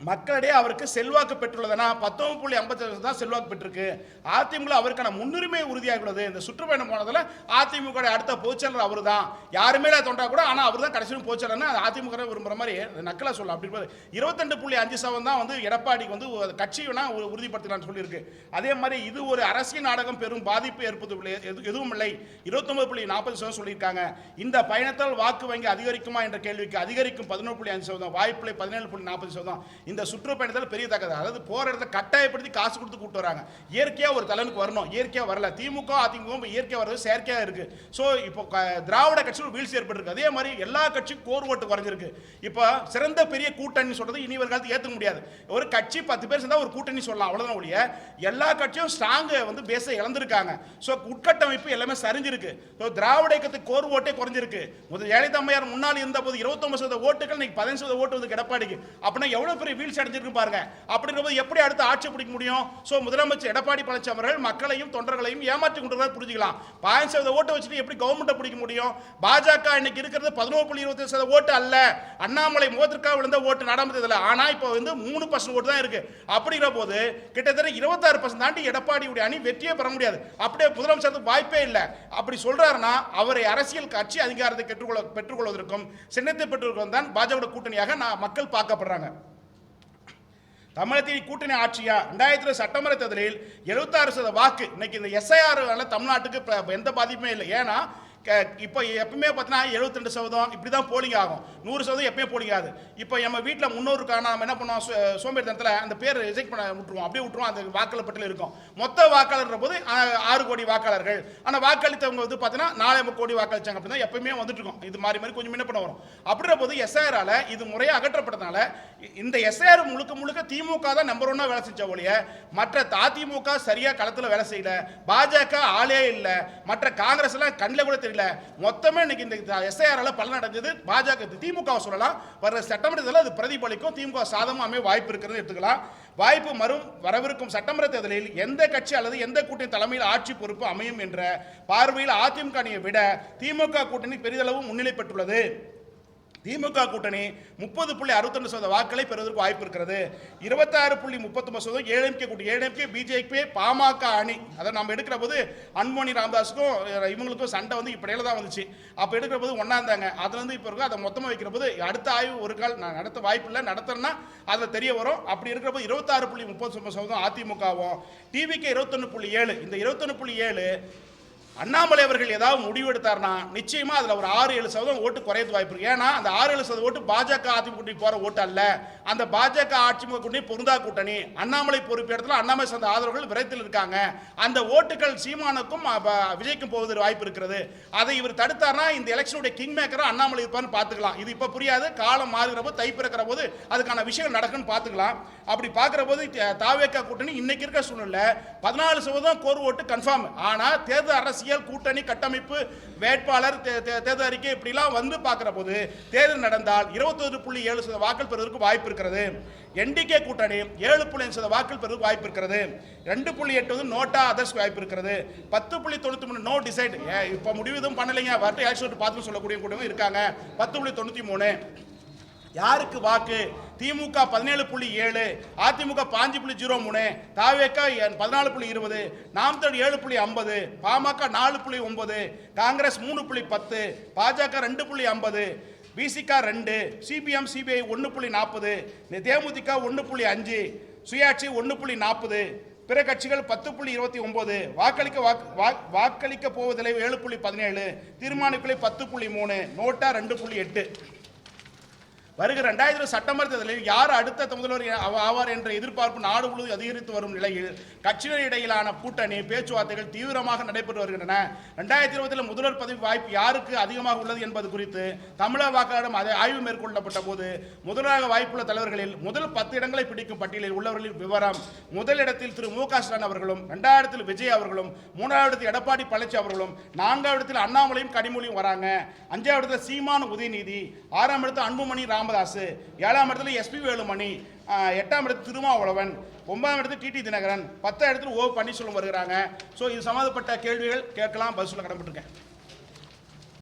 மக்களிடையே அவருக்கு செல்வாக்கு பெற்றுள்ளதுனா பத்தொன்பது புள்ளி ஐம்பத்தி தான் செல்வாக்கு பெற்றிருக்கு. அதிமுக அவருக்கான முன்னுரிமை உறுதியாக உள்ளது இந்த சுற்றுப்பயணம் போனதில் அதிமுக அடுத்த பொதுச்செயலர் அவர் தான் யாருமே இல்லை தொண்டா கூட ஆனால் அவர் தான் கடைசியும் பொதுச்செயலர்னு அதிமுக விரும்புகிற மாதிரி நக்கலாக சொல்லலாம். அப்படி இருபத்தெண்டு புள்ளி அஞ்சு சதவீதம் தான் வந்து எடப்பாடிக்கு வந்து கட்சி வேணா உறுதிப்படுத்தலாம்னு சொல்லியிருக்கு. அதே மாதிரி இது ஒரு அரசியல் நாடகம் பெரும் பாதிப்பு ஏற்படுத்தவில்லை எது- எதுவும் இல்லை. இருபத்தொன்பது புள்ளி நாற்பது சதவீதம் சொல்லியிருக்காங்க. இந்த பயணத்தால் வாக்கு வங்கி அதிகரிக்குமா என்ற கேள்விக்கு அதிகரிக்கும் பதினொன்று புள்ளி அஞ்சு சதவீதம் வாய்ப்பில்லை பதினேழு புள்ளி நாற்பது சதவீதம். இந்த சுற்றுப்பயணத்தில் பெரிய தக்கது அதாவது போகிற இடத்த கட்டாயப்படுத்தி காசு கொடுத்து கூட்டு வராங்க. இயற்கையாக ஒரு தலைவனுக்கு வரணும். இயற்கையாக வரல. திமுக அதிமுக இயற்கையாக வர்றது செயற்கையாக இருக்குது ஸோ இப்போ திராவிட கட்சியில் வீழ்ச்சி ஏற்பட்டிருக்கு. அதே மாதிரி எல்லா கட்சியும் கோர் ஓட்டு குறைஞ்சிருக்கு. இப்போ சிறந்த பெரிய கூட்டணி சொல்கிறது இனி ஒரு காலத்துக்கு ஏற்றுக்க முடியாது. ஒரு கட்சி பத்து பேர் சேர்ந்தால் ஒரு கூட்டணி சொல்லலாம். அவ்வளோதான் ஒழிய எல்லா கட்சியும் ஸ்ட்ராங்கை வந்து பேச இழந்திருக்காங்க. ஸோ உட்கட்டமைப்பு எல்லாமே சரிஞ்சிருக்கு. ஸோ திராவிட இயக்கத்துக்கு கோர் ஓட்டே குறைஞ்சிருக்கு. முதல் ஜெயலலிதா அம்மையார் முன்னாள் இருந்த போது இருபத்தொம்பது சதவீத ஓட்டுகள் இன்னைக்கு பதினஞ்சு சதவீத ஓட்டு வந்து எடப்பாடிக்கு அப்படின்னா எவ்வளோ பெரிய வீழ்ச்சி அடைஞ்சிருக்கு பாருங்க. அப்படிங்கிற போது எப்படி அடுத்து ஆட்சி பிடிக்க முடியும்? ஸோ முதலமைச்சர் எடப்பாடி பழனிசாமி அவர்கள் மக்களையும் தொண்டர்களையும் ஏமாற்றி கொண்டு புரிஞ்சுக்கலாம். பதினஞ்சு சதவீத ஓட்டு வச்சுட்டு எப்படி கவர்மெண்ட்டை பிடிக்க முடியும்? பாஜக இன்னைக்கு இருக்கிறது பதினோரு புள்ளி இருபத்தி சதவீத ஓட்டு அல்ல. அண்ணாமலை முகத்திற்காக விழுந்த ஓட்டு நாடாமத்தில் ஆனால் இப்போ வந்து மூணு பர்சன்ட் ஓட்டு தான் இருக்கு. அப்படிங்கிற போது கிட்டத்தட்ட இருபத்தாறு பர்சன்ட் தாண்டி எடப்பாடியுடைய அணி வெற்றியே பெற முடியாது. அப்படியே முதலமைச்சருக்கு வாய்ப்பே இல்லை. அப்படி சொல்றாருன்னா அவரை அரசியல் கட்சி அதிகாரத்தை பெற்றுக்கொள்ள பெற்றுக்கொள்வதற்கும் சின்னத்தை பெற்றுக்கொள்வதற்கும் தான் பாஜக கூட்டணியாக நான் மக்கள் பார்க்கப்படுறாங்க. தமிழகத்தின் கூட்டணி ஆட்சியா? ரெண்டாயிரத்தி சட்டமன்ற தேர்தலில் எழுபத்தாறு சதவீத வாக்கு. இன்னைக்கு இந்த எஸ்ஐஆர் தமிழ்நாட்டுக்கு எந்த பாதிப்புமே இல்லை. ஏன்னா இப்போ எப்பவுமே பார்த்தீங்கன்னா எழுபத்தி ரெண்டு சதவீதம் இப்படி தான் போலிங் ஆகும். நூறு சதவீதம் எப்பயுமே போலிங் ஆகுது. இப்போ நம்ம வீட்டில் முன்னோருக்கான நம்ம என்ன பண்ணுவோம்? சோ- சோம்பேறித்தனத்தில் அந்த பேர் ரிஜெக்ட் பண்ண விட்டுருவோம். அப்படியே விட்டுருவோம். அந்த வாக்காளர் பட்டியல் இருக்கும். மொத்த வாக்காளர் போது ஆறு கோடி வாக்காளர்கள். ஆனால் வாக்களித்தவங்க வந்து பார்த்தீங்கன்னா நாலு கோடி வாக்களிச்சாங்க தான் எப்பயுமே வந்துட்டு இருக்கும். இது மாதிரி மாதிரி கொஞ்சம் என்ன பண்ண வரும். அப்படின்ற போது எஸ்ஐஆரால் இது முறையாக அகற்றப்பட்டதுனால இந்த எஸ்ஐஆர் முழுக்க முழுக்க திமுக தான் நம்பர் ஒன்னாக வேலை செஞ்ச ஒழிய மற்ற அதிமுக சரியாக களத்தில் வேலை செய்யல. பாஜக ஆளே இல்லை. மற்ற காங்கிரஸ்லாம் கண்ணில் கூட தெரியும் தெரியல. மொத்தமே இன்னைக்கு இந்த எஸ்ஐஆரால பலன் அடைஞ்சது. பாஜக திமுக சொல்லலாம். வர சட்டமன்றத்தில் அது பிரதிபலிக்கும் திமுக சாதமாக அமைய வாய்ப்பு இருக்கிறது எடுத்துக்கலாம். வாய்ப்பு மறும் வரவிருக்கும் சட்டமன்ற தேர்தலில் எந்த கட்சி அல்லது எந்த கூட்டணி தலைமையில் ஆட்சி பொறுப்பு அமையும் என்ற பார்வையில் அதிமுக அணியை விட திமுக கூட்டணி பெரிதளவு முன்னிலை பெற்றுள்ளது. திமுக கூட்டணி முப்பது புள்ளி அறுபத்தொன்று சதவீத வாக்களை பெறுவதற்கு வாய்ப்பு இருக்கிறது. இருபத்தாறு புள்ளி முப்பத்தொன்பது சதவீதம் ஏஎம்கே கூட்டணி. ஏஎம்கே பிஜேபி பாமக அணி. அதை நம்ம எடுக்கிற போது அன்மோனி ராமதாஸுக்கும் இவங்களுக்கும் சண்டை வந்து இப்படியில தான் வந்துச்சு. அப்போ எடுக்கிற போது ஒன்றா இருந்தாங்க அதுல இருந்து இப்போ இருக்கும் அதை மொத்தமாக வைக்கிற போது அடுத்த ஆய்வு ஒரு கால் நான் நடத்த வாய்ப்பு இல்லை. நடத்துறேன்னா அதில் தெரிய வரும். அப்படி இருக்கிற போது இருபத்தாறு புள்ளி முப்பத்தொன்பது சதவீதம் அதிமுகவும் டிவிக்கு இருபத்தொன்று புள்ளி ஏழு. இந்த இருபத்தொன்று புள்ளி ஏழு அண்ணாமலை அவர்கள் ஏதாவது முடிவு எடுத்தார்னா நிச்சயமா அதுல ஒரு ஆறு ஏழு சதவீதம் ஓட்டு குறையது வாய்ப்பு இருக்கு. ஏன்னா அந்த ஆறு ஏழு சதவீதம் ஓட்டு பாஜக அதிமுக கூட்டணி போற ஓட்டு அல்ல. அந்த பாஜக அதிமுக கூட்டணி பொருந்தா கூட்டணி. அண்ணாமலை பொறுப்பு இடத்துல அண்ணாமலை சார்ந்த ஆதரவுகள் விரைத்தில் இருக்காங்க. அந்த ஓட்டுகள் சீமானுக்கும் விஜய்க்கும் போவதற்கு வாய்ப்பு இருக்கிறது. அதை இவர் தடுத்தார்னா இந்த எலெக்ஷனுடைய கிங் மேக்கரா அண்ணாமலை இருப்பான்னு பார்த்துக்கலாம். இது இப்ப புரியாது. காலம் மாறுகிற போது தை பிறக்கிற போது அதுக்கான விஷயம் நடக்குன்னு பார்த்துக்கலாம். அப்படி பார்க்கிற போது தாவேக்கா கூட்டணி இன்னைக்கு இருக்க சூழ்நிலை பதினாலு சதவீதம் கோர் ஓட்டு கன்ஃபார்ம் ஆனா தேர்தல் அரசு அரசியல் கூட்டணி கட்டமைப்பு வேட்பாளர் தே- தே- தேர்தல் அறிக்கை இப்படிலாம் வந்து பார்க்குற போது தேர்தல் நடந்தால் இருபத்தொரு புள்ளி ஏழு சதவீத வாக்கள் பெறுவதற்கு வாய்ப்பு இருக்கிறது. என்டிகே கூட்டணி ஏழு புள்ளி அஞ்சு சதவீத வாக்கள் பெறுவதற்கு வாய்ப்பு இருக்கிறது. ரெண்டு புள்ளி எட்டு வந்து நோட்டா அதர்ஸ் வாய்ப்பு இருக்கிறது. பத்து புள்ளி தொண்ணூத்தி மூணு நோ டிசைட் இப்போ முடிவு எதுவும் பண்ணலைங்க. வரட்டு ஆக்சுவல் பார்த்து சொல்லக்கூடிய கூட்டமும் இருக்காங்க. பத்து புள்ளி தொண்ணூற்றி மூணு. யாருக்கு வாக்கு? திமுக பதினேழு புள்ளி ஏழு அதிமுக பாஞ்சு புள்ளி ஜீரோ மூணு தாவேக்கா பதினாலு புள்ளி இருபது நாம் தமிழ் ஏழு புள்ளி ஐம்பது பாமக நாலு புள்ளி ஒன்பது காங்கிரஸ் மூணு புள்ளி பத்து பாஜக ரெண்டு புள்ளி ஐம்பது பிசிகா ரெண்டு சிபிஎம் சிபிஐ ஒன்று புள்ளி நாற்பது தேமுதிக ஒன்று புள்ளி அஞ்சு சுயாட்சி ஒன்று புள்ளி நாற்பது பிற கட்சிகள் பத்து புள்ளி இருபத்தி ஒன்பது வாக்களிக்க வா- வாக்களிக்க போவதில்லை ஏழு புள்ளி பதினேழு தீர்மானிப்பிலை பத்து புள்ளி மூணு நோட்டா ரெண்டு புள்ளி எட்டு. வருகிற ரெண்டாயிரத்தி சட்டமன்ற தேர்தலில் யார் அடுத்த முதல்வர் ஆவார் என்ற எதிர்பார்ப்பு நாடு முழுவதும் அதிகரித்து வரும் நிலையில் கட்சிகள் இடையிலான கூட்டணி பேச்சுவார்த்தைகள் தீவிரமாக நடைபெற்று வருகின்றன. ரெண்டாயிரத்தி இருபதில் முதல்வர் பதவி வாய்ப்பு யாருக்கு அதிகமாக உள்ளது என்பது குறித்து தமிழக வாக்காளரிடம் அதை ஆய்வு மேற்கொள்ளப்பட்ட போது முதலாக வாய்ப்புள்ள தலைவர்களில் முதல் பத்து இடங்களை பிடிக்கும் பட்டியலில் உள்ளவர்களின் விவரம் முதலிடத்தில் திரு மு க ஸ்டாலின் அவர்களும் இரண்டாயிரத்தில் விஜய் அவர்களும் மூன்றாவது எடப்பாடி பழனிசாமி அவர்களும் நான்காவது இடத்தில் அண்ணாமலையும் கனிமொழியும் வராங்க. அஞ்சாவது இடத்தில் சீமான உதயநிதி ஆறாம் இடத்தில் அன்புமணி ராமதாஸ் ஏழாம் இடத்துல எஸ்பி வேலுமணி எட்டாம் இடத்துல திருமாவளவன் ஒன்பதாம் இடத்துல டிடி தினகரன் பத்தாம் இடத்துல ஓ பன்னீர்செல்வம் வருகிறாங்க. ஸோ இது சம்மந்தப்பட்ட கேள்விகள் கேட்கலாம் பதில் சொல்ல கடன்பட்டிருக்கேன்